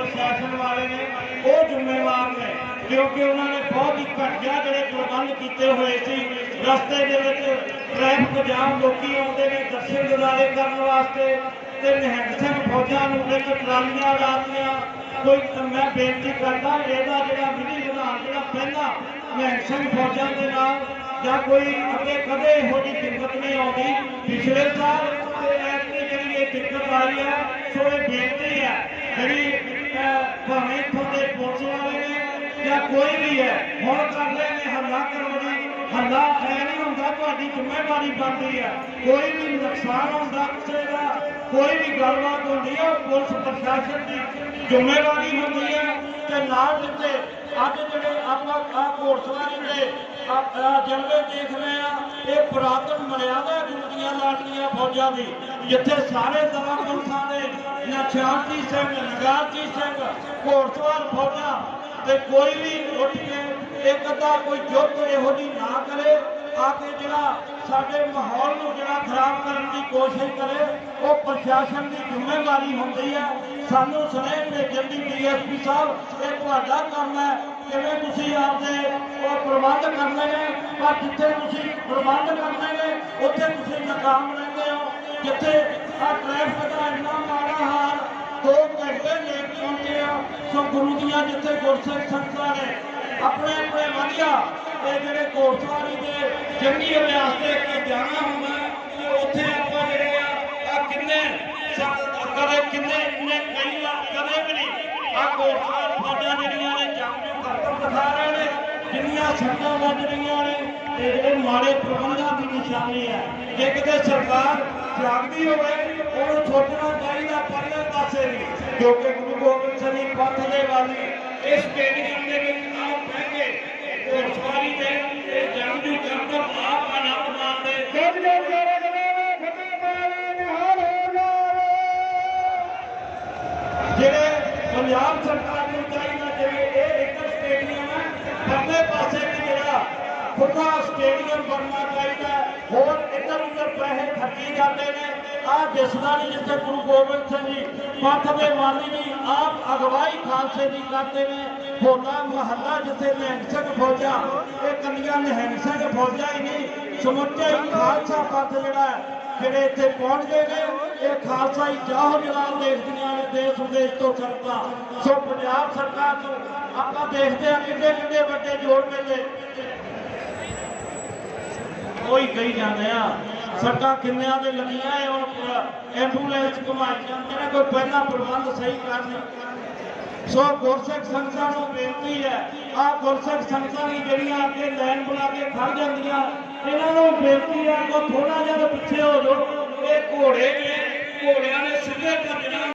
ਪ੍ਰਸ਼ਾਸਨ ਵਾਲੇ ਨੇ ਉਹ ਜ਼ਿੰਮੇਵਾਰ ਨੇ, ਕਿਉਂਕਿ ਉਹਨਾਂ ਨੇ ਬਹੁਤ ਹੀ ਘਟੀਆ ਜਿਹੜੇ ਪ੍ਰਬੰਧ ਕੀਤੇ ਹੋਏ ਸੀ। ਰਸਤੇ ਦੇ ਵਿੱਚ ਟ੍ਰੈਫਿਕ ਜਾਮ, ਲੋਕੀ ਆਉਂਦੇ ਨੇ ਦਰਸ਼ਨ ਦਿਦਾਰੇ ਕਰਨ ਵਾਸਤੇ। ਤੇ ਨਿਹੰਗ ਸਿੰਘ ਫੌਜਾਂ ਨੂੰ ਵਿੱਚ ਟਰਾਲੀਆਂ ਲਾਤੀਆਂ। ਕੋਈ ਮੈਂ ਬੇਨਤੀ ਕਰਦਾ, ਇਹਦਾ ਜਿਹੜਾ ਵਿਧੀ ਵਿਧਾਨ, ਜਿਹੜਾ ਪਹਿਲਾਂ ਨਿਹੰਗ ਸਿੰਘ ਫੌਜਾਂ ਦੇ ਨਾਲ, ਜਾਂ ਕੋਈ ਅੱਗੇ ਕਦੇ ਇਹੋ ਜਿਹੀ ਦਿੱਕਤ ਨਹੀਂ ਆਉਂਦੀ। ਪਿਛਲੇ ਸਾਲ ਤੇ ਐਤਕੀ ਜਿਹੜੀ ਇਹ ਦਿੱਕਤ ਆਈ ਹੈ, ਸੋ ਇਹ ਬੇਨਤੀ ਵੀ ਹੈ ਹੁਣ ਨੇ ਹੱਲਾ ਕਰੋ ਜੀ ਹੱਲਾ ਐ ਨਹੀਂ ਹੁੰਦਾ, ਤੁਹਾਡੀ ਜ਼ਿੰਮੇਵਾਰੀ ਬਣਦੀ ਹੈ ਕੋਈ ਵੀ ਨੁਕਸਾਨ ਹੁੰਦਾ ਕਿਸੇ ਦਾ, ਕੋਈ ਵੀ ਗੱਲਬਾਤ ਹੁੰਦੀ ਹੈ ਪੁਲਿਸ ਪ੍ਰਸ਼ਾਸਨ ਦੀ ਜ਼ਿੰਮੇਵਾਰੀ ਹੁੰਦੀ ਹੈ ਤੇ ਨਾਲ ਜਿੱਤੇ ਅੱਜ ਜਿਹੜੇ ਆਪਾਂ ਆ ਘੋੜਸਵਾਰੀ ਦੇ ਜਲਵੇ ਦੇਖ ਰਹੇ ਆ, ਇਹ ਪੁਰਾਤਨ ਮਰਿਆਦਾ ਗੁਰਦੀਆਂ ਲਾਟੀਆਂ ਫੌਜਾਂ ਦੀ, ਜਿੱਥੇ ਸਾਰੇ ਦਵਾ ਪੁਲਿਸਾਂ ਦੇ ਨਛਾਤੀ ਸਿੰਘ ਨਗਾਰਜੀ ਸਿੰਘ, ਘੋੜਸਵਾਰ ਫੌਜਾਂ ਤੇ ਕੋਈ ਵੀ ਉੱਠ ਕੇ ਇੱਕ ਅੱਧਾ ਕੋਈ ਜੁੱਧ ਇਹੋ ਜਿਹੀ ਨਾ ਕਰੇ ਆ ਕੇ ਜਿਹੜਾ ਸਾਡੇ ਮਾਹੌਲ ਨੂੰ ਜਿਹੜਾ ਖਰਾਬ ਕਰਨ ਦੀ ਕੋਸ਼ਿਸ਼ ਕਰੇ, ਉਹ ਪ੍ਰਸ਼ਾਸਨ ਦੀ ਜ਼ਿੰਮੇਵਾਰੀ ਹੁੰਦੀ ਹੈ। ਸਾਨੂੰ ਸੁਨੇਹ ਭੇਜਣ ਦੀ ਡੀਐਸਪੀ ਸਾਹਿਬ, ਇਹ ਤੁਹਾਡਾ ਕੰਮ ਹੈ। ਕਿਵੇਂ ਤੁਸੀਂ ਆਪਦੇ ਉਹ ਪ੍ਰਬੰਧ ਕਰਨੇ ਨੇ? ਪਰ ਜਿੱਥੇ ਤੁਸੀਂ ਪ੍ਰਬੰਧ ਕਰਨੇ ਨੇ, ਉੱਥੇ ਤੁਸੀਂ ਨਾਕਾਮ ਰਹਿੰਦੇ ਹੋ। ਜਿੱਥੇ ਆ ਟ੍ਰੈਫਿਕ ਦਾ ਇੰਨਾ ਮਾੜਾ ਹਾਲ ਦੋ ਘੰਟੇ ਲੇਟ ਪਹੁੰਚੇ ਸੋ ਗੁਰੂ ਦੀਆਂ ਜਿੱਥੇ ਗੁਰਸਿੱਖ ਸੰਗਤਾਂ ਨੇ, ਆਪਣੇ ਆਪਣੇ ਵਧੀਆ, ਇਹ ਜਿਹੜੇ ਘੋੜਸਵਾਰੀ ਦੇ ਜੰਗੀ ਅਭਿਆਸ ਦੇ ਕੇ ਜਾਣਾ ਹੁੰਦਾ ਤੇ ਉੱਥੇ ਆਪਾਂ ਜਿਹੜੇ ਆ ਆ ਕਿੰਨੇ ਕਦੇ ਕਿੰਨੇ ਇੰਨੇ ਕਈ ਵਾਰ ਕਦੇ ਵੀ ਨਹੀਂ। ਆ ਘੋੜਸਵਾਰ ਫੌਜਾਂ ਜਿਹੜੀਆਂ ਨੇ ਜੰਗ ਨੂੰ ਕਰਤਬ ਦਿਖਾ ਰਹੇ ਨੇ, ਜਿੰਨੀਆਂ ਸੱਟਾਂ ਵੱਜ ਰਹੀਆਂ ਨੇ ਇਹ ਜਿਹੜੇ ਮਾੜੇ ਪ੍ਰਬੰਧਾਂ ਦੀ ਨਿਸ਼ਾਨੀ ਹੈ, ਜੇ ਕਿਤੇ ਸਰਕਾਰ ਜਾਗਦੀ ਹੋਵੇ, ਉਹਨੂੰ ਸੋਚਣਾ ਚਾਹੀਦਾ, ਪਰਲੇ ਪਾਸੇ ਵੀ, ਕਿਉਂਕਿ ਗੁਰੂ ਗੋਬਿੰਦ ਸਿੰਘ ਜੀ ਪੰਥ ਦੇ ਵਾਲੀ ਇਸ ਸਟੇਡੀਅਮ ਦੇ ਵਿੱਚ ਆਪ ਬਹਿ ਕੇ ਘੋੜਸਵਾਰੀ ਦੇ ਇਹ ਜੰਗਜੂ ਕਰਤਬ ਆਪ ਆਨੰਦ ਮਾਣਦੇ ਜਗ ਜਗ ਜੋਰੇ ਜਗਾਵੇ ਫਤਿਹ ਪਾਵੇ ਨਿਹਾਲ ਹੋ ਜਾਵੇ ਜਿਹੜੇ ਪੰਜਾਬ ਸਰਕਾਰ ਨੂੰ ਚਾਹੀਦਾ ਜਿਵੇਂ ਇਹ ਇੱਕ ਸਟੇਡੀਅਮ ਹੈ ਪਰਲੇ ਪਾਸੇ ਵੀ ਜਿਹੜਾ ਖੁੱਲਾ ਸਟੇਡੀਅਮ ਬਣਨਾ ਚਾਹੀਦਾ ਹੈ। ਹੋਰ ਇੱਧਰ ਉੱਧਰ ਪੈਸੇ ਖਰਚੀ ਜਾਂਦੇ ਨੇ ਆ ਦਿਸਦਾ ਨਹੀਂ ਜਿੱਥੇ ਗੁਰੂ ਗੋਬਿੰਦ ਸਿੰਘ ਜੀ ਪੰਥ ਦੇ ਵਾਲੀ ਜੀ ਆਪ ਅਗਵਾਈ ਖਾਲਸੇ ਦੀ ਕਰਦੇ ਨੇ ਹੋਲਾ ਮਹੱਲਾ ਜਿੱਥੇ ਨਿਹੰਗ ਸਿੰਘ ਫੌਜਾਂ ਇਹ ਕੰਨੀਆਂ ਨਿਹੰਗ ਸਿੰਘ ਫੌਜਾਂ ਹੀ ਨਹੀਂ ਸਮੁੱਚਾ ਹੀ ਖਾਲਸਾ ਪੰਥ ਜਿਹੜਾ ਹੈ ਜਿਹੜੇ ਇੱਥੇ ਪਹੁੰਚ ਗਏ ਨੇ ਇਹ ਖਾਲਸਾ ਹੀ ਜਾਹੋ ਜਲਾਲ ਦੇਖਦੀਆਂ ਨੇ ਦੇਸ਼ ਵਿਦੇਸ਼ ਤੋਂ ਸੰਗਤਾਂ ਸੋ ਪੰਜਾਬ ਸਰਕਾਰ ਨੂੰ ਆਪਾਂ ਦੇਖਦੇ ਹਾਂ ਕਿੰਨੇ ਕਿੰਨੇ ਵੱਡੇ ਜੋੜ ਮੇਲੇ ਕੋਈ ਕਹੀ ਜਾਂਦੇ ਆ ਸੱਟਾਂ ਕਿੰਨਿਆਂ ਦੇ ਲੱਗੀਆਂ ਇਹ ਹੁਣ ਐਂਬੂਲੈਂਸ ਘੁਮਾਈ ਜਾਂਦੇ ਨੇ, ਕੋਈ ਪਹਿਲਾਂ ਪ੍ਰਬੰਧ ਸਹੀ ਕਰ ਨਹੀਂ ਸੋ ਗੁਰਸਿੱਖ ਸੰਗਤਾਂ ਨੂੰ ਬੇਨਤੀ ਹੈ ਆ ਗੁਰਸਿੱਖ ਸੰਗਤਾਂ ਦੀ ਜਿਹੜੀਆਂ ਅੱਗੇ ਲਾਈਨ ਬਣਾ ਕੇ ਖੜ ਜਾਂਦੀਆਂ, ਇਹਨਾਂ ਨੂੰ ਬੇਨਤੀ ਹੈ ਕੋ ਥੋੜਾ ਜਿਹਾ ਪਿੱਛੇ ਹੋ ਜਾਓ। ਇਹ ਘੋੜੇ ਨੇ, ਘੋੜਿਆਂ ਨੇ ਸਿੱਧੇ ਕਰਨਾ